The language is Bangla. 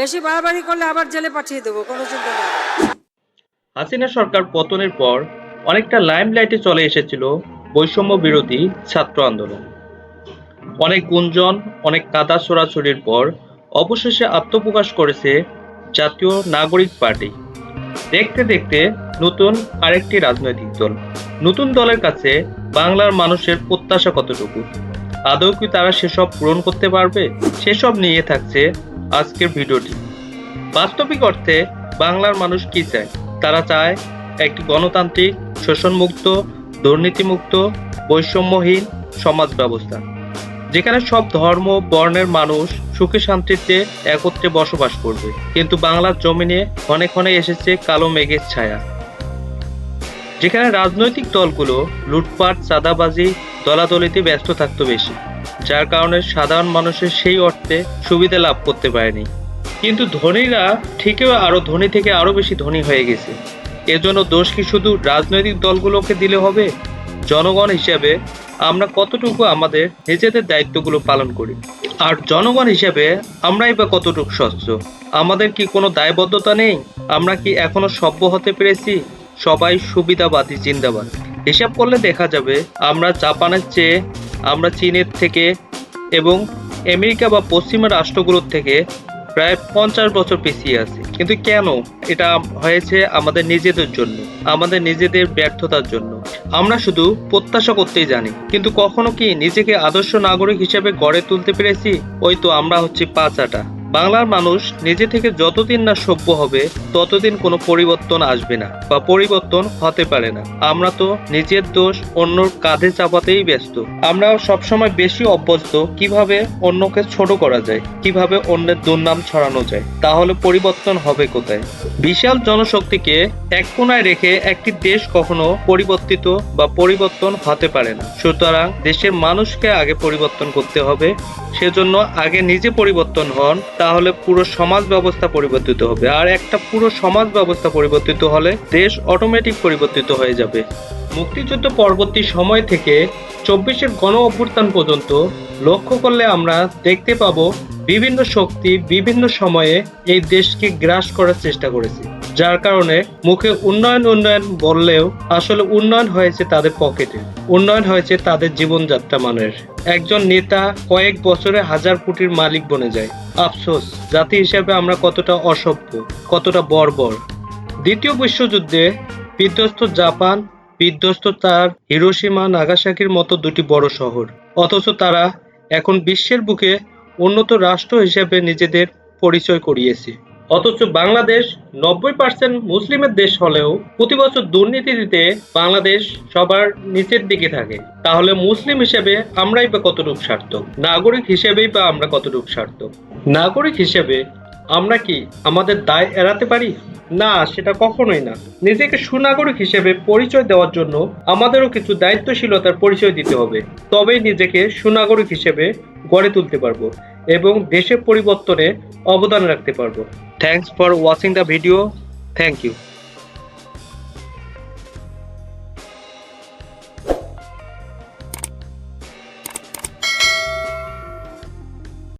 বেশি বাড়াবাড়ি করলে আবার জেলে পাঠিয়ে দেবো, কোনো চিন্তা নেই। হাসিনা সরকার পতনের পর অনেকটা লাইমলাইটে চলে এসেছিল বৈষম্য বিরোধী ছাত্র আন্দোলন। অনেক গুঞ্জন, অনেক কাদা ছোড়াছড়ির পর অবশেষে আত্মপ্রকাশ করেছে জাতীয় নাগরিক পার্টি। দেখতে দেখতে নতুন আরেকটি রাজনৈতিক দল। নতুন দলের কাছে বাংলার মানুষের প্রত্যাশা কতটুকু? আদৌ কি তারা সেসব পূরণ করতে পারবে? সেসব নিয়ে থাকছে আজকের ভিডিওটি। বাস্তবিক অর্থে বাংলার মানুষ কি চায়? তারা চায় একটি গণতান্ত্রিক, শোষণমুক্ত, দুর্নীতিমুক্ত, বৈষম্যহীন সমাজ ব্যবস্থা, যেখানে সব ধর্ম, বর্ণের মানুষ সুখে শান্তিতে একত্রে বসবাস করবে। কিন্তু বাংলার জমিনে ক্ষণে ক্ষণে এসেছে কালো মেঘের ছায়া, যেখানে রাজনৈতিক দলগুলো লুটপাট, চাঁদাবাজি, দলাদলিতে ব্যস্ত থাকতো বেশি। যার কারণে সাধারণ মানুষের সেই অর্থে সুবিধা লাভ করতে পারেনি। কিন্তু ধনীরা ঠিকই আরও ধনী থেকে আরও বেশি ধনী হয়ে গেছে। এজন্য দোষ কি শুধু রাজনৈতিক দলগুলোকে দিলে হবে? জনগণ হিসাবে আমরা কতটুকু আমাদের নিজেদের দায়িত্বগুলো পালন করি? আর জনগণ হিসাবে আমরাই বা কতটুকু স্বচ্ছ? আমাদের কি কোনো দায়বদ্ধতা নেই? আমরা কি এখনও সভ্য হতে পেরেছি? সবাই সুবিধাবাদী, জিন্দাবাদ। হিসাব করলে দেখা যাবে আমরা জাপানের চেয়ে আমরা চীনের থেকে এবং আমেরিকা বা পশ্চিমা রাষ্ট্রগুলোর থেকে প্রায় পঞ্চাশ বছর পিছিয়ে আছে। কিন্তু কেন এটা হয়েছে আমাদের নিজেদের জন্য, আমাদের নিজেদের ব্যর্থতার জন্য? আমরা শুধু প্রত্যাশা করতেই জানি, কিন্তু কখনো কি নিজেকে আদর্শ নাগরিক হিসেবে গড়ে তুলতে পেরেছি? ওই তো আমরা হচ্ছে পাঁচাটা। বাংলার মানুষ নিজে থেকে যতদিন না সভ্য হবে, ততদিন কোনো পরিবর্তন আসবে না বা পরিবর্তন হতে পারে না। আমরা তো নিজের দোষ অন্যর কাঁধে চাপাতেই ব্যস্ত। আমরা সবসময় বেশি অভ্যস্ত কীভাবে অন্যকে ছোট করা যায়, কীভাবে অন্যের দুর্নাম ছড়ানো যায়, তাহলে পরিবর্তন হবে কোথায়? বিশাল জনশক্তিকে এক কোনায় রেখে একটি দেশ কখনো পরিবর্তিত বা পরিবর্তন হতে পারে না। সুতরাং দেশের মানুষকে আগে পরিবর্তন করতে হবে, সেজন্য আগে নিজে পরিবর্তন হন তাহলে পুরো সমাজ ব্যবস্থা পরিবর্তিত হবে। আর একটা পুরো সমাজ ব্যবস্থা পরিবর্তিত হলে দেশ অটোমেটিক পরিবর্তিত হয়ে যাবে। মুক্তিযুদ্ধ পরবর্তী সময় থেকে চব্বিশের গণ অভ্যুত্থান পর্যন্ত লক্ষ্য করলে আমরা দেখতে পাবো বিভিন্ন শক্তি বিভিন্ন সময়ে এই দেশকে গ্রাস করার চেষ্টা করেছে। যার কারণে মুখে উন্নয়ন উন্নয়ন বললেও আসলে উন্নয়ন হয়েছে তাদের পকেটে। উন্নয়ন হয়েছে তাদের জীবনযাত্রা মানের। একজন নেতা কয়েক বছরে হাজার কোটির মালিক বনে যায়। আফসোস, জাতি হিসেবে আমরা কতটা অসভ্য, কতটা বর্বর। দ্বিতীয় বিশ্বযুদ্ধে বিধ্বস্ত জাপান, বিধ্বস্ত তার হিরোসীমা নাগাসাকির মতো দুটি বড় শহর। অথচ তারা এখন বিশ্বের বুকে উন্নত রাষ্ট্র হিসেবে নিজেদের পরিচয় করিয়েছে। অথচ বাংলাদেশ নব্বই পার্সেন্ট মুসলিমের দেশ হলেও প্রতি বছর দুর্নীতিতে বাংলাদেশ সবার নিচের দিকে থাকে। তাহলে মুসলিম হিসেবে আমরাই বা কতটুকু সার্থক? নাগরিক হিসেবেই বা আমরা কতটুকু সার্থক? নাগরিক হিসেবে আমরা কি আমাদের দায় এড়াতে পারি? না, সেটা কখনোই না। নিজেকে সুনাগরিক হিসেবে পরিচয় দেওয়ার জন্য আমাদেরও কিছু দায়িত্বশীলতার পরিচয় দিতে হবে। তবেই নিজেকে সুনাগরিক হিসেবে গড়ে তুলতে পারব। এবং দেশের পরিবর্তনে অবদান রাখতে পারব। Thanks for watching the video thank you